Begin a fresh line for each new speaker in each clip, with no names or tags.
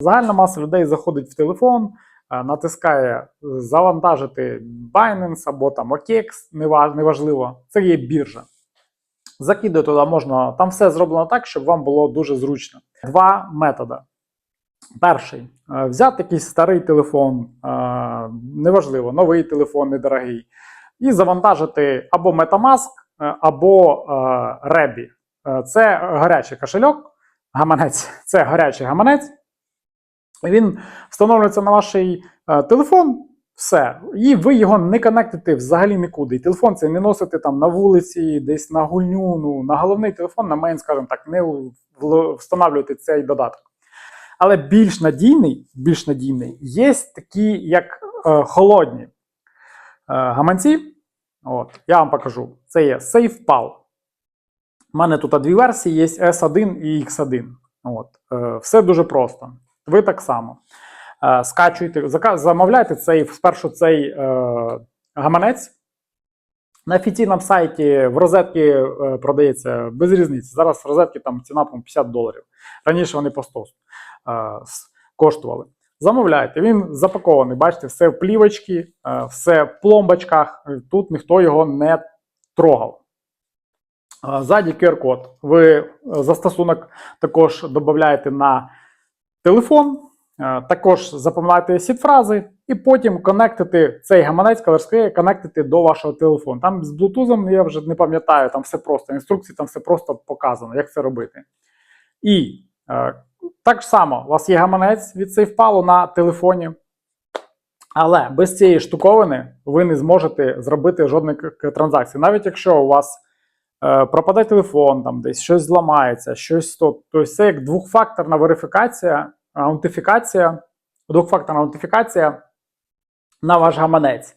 Загальна маса людей заходить в телефон, е, натискає завантажити Binance або там OKX, нева- неважливо. Це є біржа. Закидати туди можна, там все зроблено так, щоб вам було дуже зручно. Два методи. Перший е, взяти якийсь старий телефон, е, неважливо, новий телефон, недорогий, і завантажити або Metamask, або Rebi. Це гарячий кошельок, гаманець, це гарячий гаманець. Він встановлюється на ваш е, телефон, все. І ви його не конектите взагалі нікуди. І телефон цей не носите там на вулиці, десь на гульню, ну, на головний телефон, на мейн, скажімо так, не в- встановлюйте цей додаток. Але більш надійний, більш надійний, є такі, як е, холодні е, гаманці. От, я вам покажу. Це є SafePal. У мене тут дві версії: є S1 і X1. От, е, все дуже просто. Ви так само. Е, скачуйте, зака- замовляйте цей, спершу цей е, гаманець. На офіційному сайті в розетки е, продається без різниці. Зараз розетки там ціна по 50 доларів. Раніше вони по 100 е, коштували. Замовляйте, він запакований, бачите, все в плівочці, все в пломбочках. Тут ніхто його не трогав. Ззаді QR-код. Ви застосунок також додаєте на телефон. Е, Також запам'ятайте сід-фрази, і потім конектити цей гаманець калерський, конектити до вашого телефону. Там з Bluetooth я вже не пам'ятаю, там все просто. Інструкції там все просто показано, як це робити. І е, так само, у вас є гаманець від SafePal на телефоні. Але без цієї штуковини ви не зможете зробити жодної транзакції. Навіть якщо у вас пропаде телефон, там десь щось зламається, щось то, то це як двохфакторна верифікація, аутентифікація, двохфакторна аутентифікація на ваш гаманець.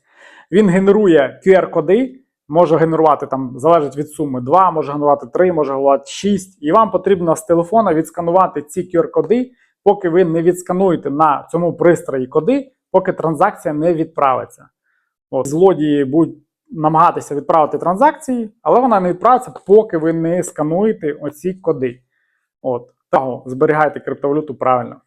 Він генерує QR-коди, може генерувати там, залежить від суми 2, може генерувати 3, може генерувати 6. І вам потрібно з телефона відсканувати ці QR-коди, поки ви не відскануєте на цьому пристрої коди, поки транзакція не відправиться. От, злодії будуть намагатися відправити транзакції, але вона не відправиться, поки ви не скануєте оці коди. От, Того зберігайте криптовалюту правильно.